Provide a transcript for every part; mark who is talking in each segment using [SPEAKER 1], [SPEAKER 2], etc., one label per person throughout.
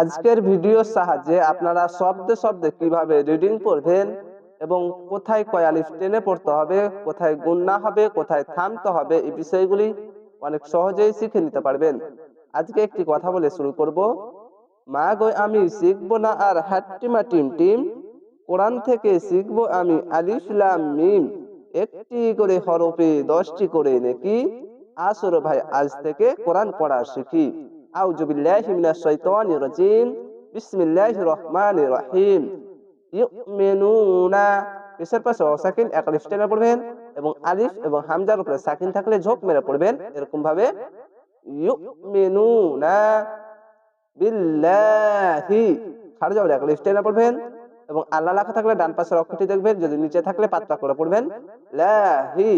[SPEAKER 1] আজকের ভিডিওর সাহায্যে আপনারা শব্দে শব্দে কীভাবে রিডিং পড়বেন এবং কোথায় কয় আলিফ টেনে পড়তে হবে, কোথায় গুন্না হবে, কোথায় থামতে হবে, এই বিষয়গুলি অনেক সহজেই শিখে নিতে পারবেন। আজকে একটি কথা বলে শুরু করব। মা গো, আমি শিখব না আর হাট্টিমা টিম টিম। কোরআন থেকে শিখব আমি আলিফ লাম মিম। একটি করে হরফে দশটি করে নাকি। আসর ভাই, আজ থেকে কোরআন পড়া শিখি। আউযু বিল্লাহি মিনাশ শাইতানির রাজিম। বিসমিল্লাহির রহমানির রহিম। ইউমিনুনা। পেশের পাশে অসাকিন, এক আলিফ টেনে পড়বেন এবং আলিফ এবং হামজার উপরে সাকিন থাকলে ঝোঁক মেরে পড়বেন। এরকম ভাবে ইউমিনুনা বিল্লাহি। খারজা বলে এক আলিফ টেনে পড়বেন এবং আল্লাহ লেখা থাকলে ডান পাশের অক্ষরটি দেখবেন, যদি নিচে থাকলে পাতলা করে পড়বেন। লাহি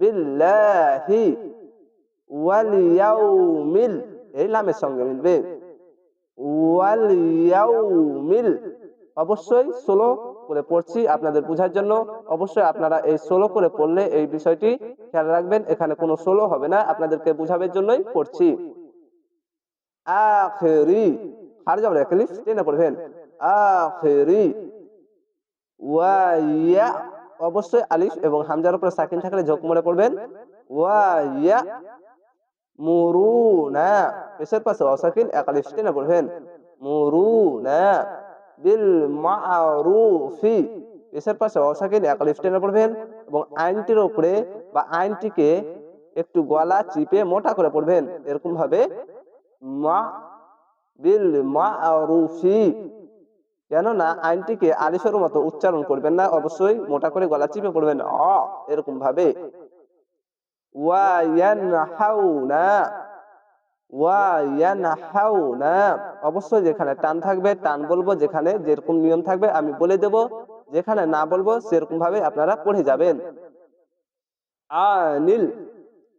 [SPEAKER 1] বিল্লাহি ওয়াল ইয়াউমিল। এই লামের সঙ্গে মিলবে। ওয়াল ইয়াউমিল। অবশ্যই ষোলো করে পড়ছি আপনাদের বোঝার জন্য। অবশ্যই আপনারা এই ষোলো করে পড়লে এই বিষয়টি খেয়াল রাখবেন। এখানে কোনো ষোলো হবে না আপনাদেরকে বোঝাবের জন্যই পড়ছি। আখেরি। আর যাবেন একলিফ টেনে পড়বেন। আখেরি। ওয়াইয়া। অবশ্যই আলিফ এবং হামজার উপরে সাকিন থাকলে ঝোঁক মরে পড়বেন। ওয়াইয়া। মুরুনা। পেশের পাশে অসাকিন এক আলিফ টেনে পড়বেন মুরুনা। বিল মারুফি। পেশের পাশে অসাকিন এক আলিফ টেনে পড়বেন এবং আইনটির উপরে বা আইনটিকে একটু গলা চিপে মোটা করে পড়বেন এরকম ভাবে মা, বিল মারুফি। কেননা আইনটিকে আলিফের মতো উচ্চারণ করবেন না, অবশ্যই মোটা করে গলা চিপে পড়বেন অ, এরকম ভাবে অবশ্যই যেখানে টান থাকবে, টান বলব, যেখানে যেরকম নিয়ম থাকবে আমি বলে দেব, যেখানে না বলব সেরকম ভাবে আপনারা পড়ে যাবেন। আনিল,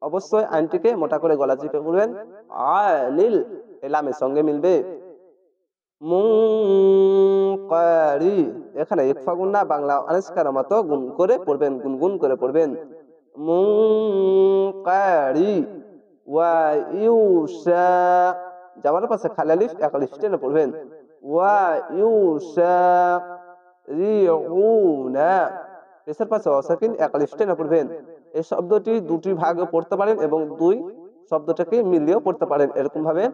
[SPEAKER 1] অবশ্যই আইনটিকে মোটা করে গলা চিপে পড়বেন আনিল, এলামের সঙ্গে মিলবে। এখানে ইকফা না, বাংলা আনিস্কার মতো গুন করে পড়বেন গুনগুন করে পড়বেন। মুনকারি ওয়া ইউসা যাওয়ার পাশে খালি আলিফ, এক আলিফ, টেনে পড়বেন। ওয়া ইউসা রিউনা। পেশের পাশে অসাকিন এক আলিফ, টেনে পড়বেন। এই শব্দটি দুটি ভাগে পড়তে পারেন এবং দুই শব্দটাকে মিলিয়েও পড়তে পারেন এরকম ভাবে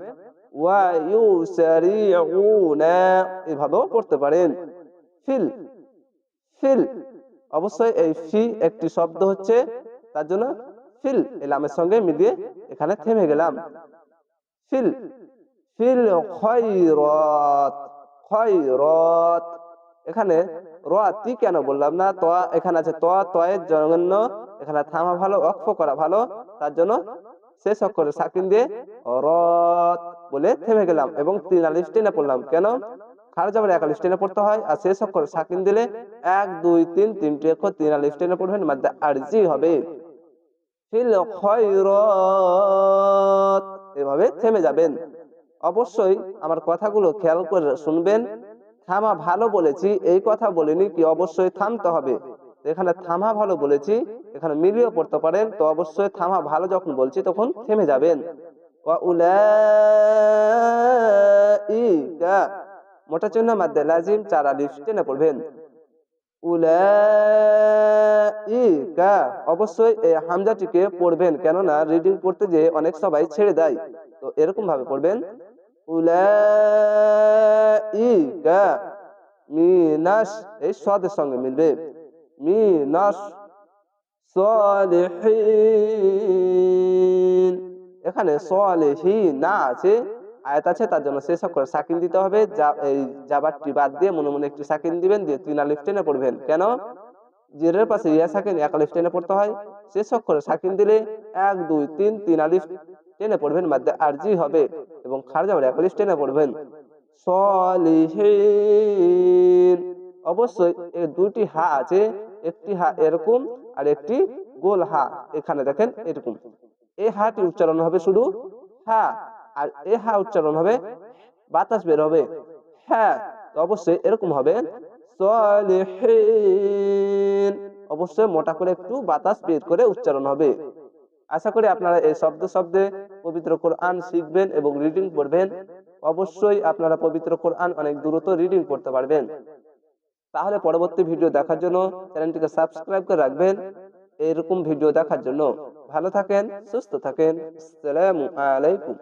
[SPEAKER 1] ওয়া ইউসারিউনা এভাবেও পড়তে পারেন। Feel feel. অবশ্যই এই ফি একটি শব্দ হচ্ছে তার জন্য ফিল এলামের সঙ্গে মিলিয়ে এখানে থেমে গেলাম। ফিল ফিল খয়রত খয়রত এখানে রি কেন বললাম না? ত এখানে আছে ত তয়ের জন্য এখানে থামা ভালো অক্ষ করা ভালো। তার জন্য শেষ অক্ষরে সাকিন দিয়ে রত বলে থেমে গেলাম এবং তিন আলিফ টেনে পড়লাম। কেন? খার যাবার এক আলিফ টেনে পড়তে হয় আর শেষ অক্ষরে সাকিন দিলে এক, দুই, তিন, তিনটি অক্ষর তিন আলিফ টেনে পড়বেন। মাদ্দা আরজি হবে। এভাবে থেমে যাবেন। অবশ্যই আমার কথাগুলো খেয়াল করে শুনবেন। থামা ভালো বলেছি, এই কথা বলিনি কি অবশ্যই থামতে হবে। এখানে থামা ভালো বলেছি, এখানে মিলিয়ে পড়তে পারেন, তো অবশ্যই থামা ভালো যখন বলছি তখন থেমে যাবেন। মোটা চিহ্ন মাদ্দে লাজিম, চারা আলিফ টেনে পড়বেন। উলাইকা। অবশ্যই এই হামজাটিকে পড়বেন, কেননা রিডিং পড়তে যে অনেক সবাই ছেড়ে দেয়। তো এরকম ভাবে পড়বেন, উলাইকা মিনাস এই সদের সঙ্গে মিলবে। মিনাস সলিহিন। এখানে সলিহিন না আছে। আয়াত আছে, তার জন্য শেষ অক্ষরে সাকিন দিতে হবে। যা, এই জাবারটি বাদ দিয়ে মনে মনে একটু সাকিন দিবেন, দিয়ে তিন আলিফ টেনে পড়বেন। কেন? জেরের পাশে ইয়া সাকিন এক আলিফ টেনে পড়তে হয়। শেষ অক্ষরে সাকিন দিলে এক, দুই, তিন তিন আলিফ টেনে পড়বেন মাধ্যমে আরজি হবে এবং খার যাবার এক আলিফ টেনে পড়বেন। সলিহিন। অবশ্যই এই দুটি হা আছে, একটি হা এরকম আর একটি গোল হা। এখানে দেখেন এরকম। এই হাটি উচ্চারণ হবে শুধু হা। আর এ হা উচ্চারণ হবে, বাতাস বের হবে। হ্যাঁ অবশ্যই এরকম হবে অবশ্যই মোটা করে একটু বাতাস বের করে উচ্চারণ হবে। আশা করি আপনারা এই শব্দ শব্দে পবিত্র কোরআন শিখবেন এবং রিডিং পড়বেন। অবশ্যই আপনারা পবিত্র কোরআন অনেক দ্রুত রিডিং করতে পারবেন। তাহলে পরবর্তী ভিডিও দেখার জন্য চ্যানেলটিকে সাবস্ক্রাইব করে রাখবেন। এরকম ভিডিও দেখার জন্য ভালো থাকেন, সুস্থ থাকেন। আসসালামু আলাইকুম।